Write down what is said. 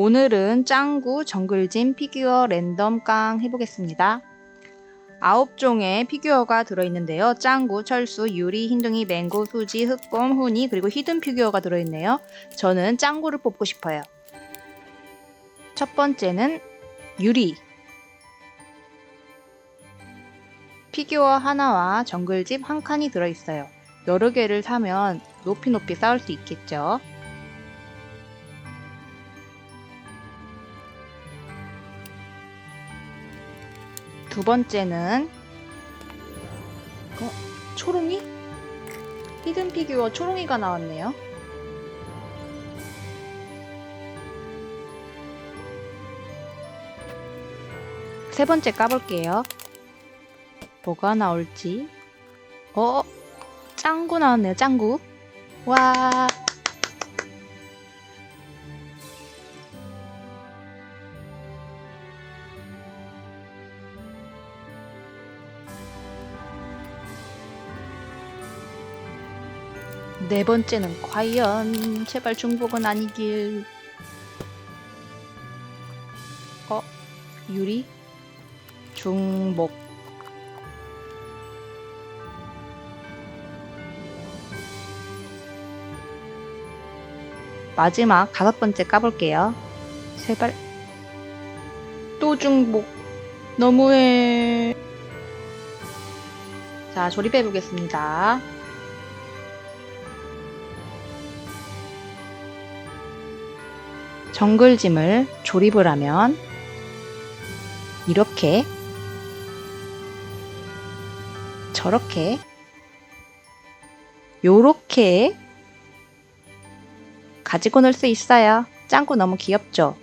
오늘은 짱구 정글짐 피규어 랜덤 깡 해보겠습니다. 9종의 피규어가 들어있는데요. 짱구, 철수, 유리, 흰둥이, 맹고, 수지, 흑곰, 훈이 그리고 히든 피규어가 들어있네요. 저는 짱구를 뽑고 싶어요. 첫 번째는 유리. 피규어 하나와 정글집 한 칸이 들어있어요. 여러 개를 사면 높이 높이 쌓을 수 있겠죠. 두 번째는 어? 초롱이? 히든 피규어 초롱이가 나왔네요. 세 번째 까볼게요. 뭐가 나올지. 어? 짱구 나왔네요, 짱구. 와. 네 번째는 과연 제발 중복은 아니길. 어? 유리? 중복. 마지막 다섯 번째 까볼게요. 제발. 또 중복. 너무해. 자, 조립해 보겠습니다. 정글짐을 조립을 하면 이렇게 저렇게 요렇게 가지고 놀 수 있어요. 짱구 너무 귀엽죠?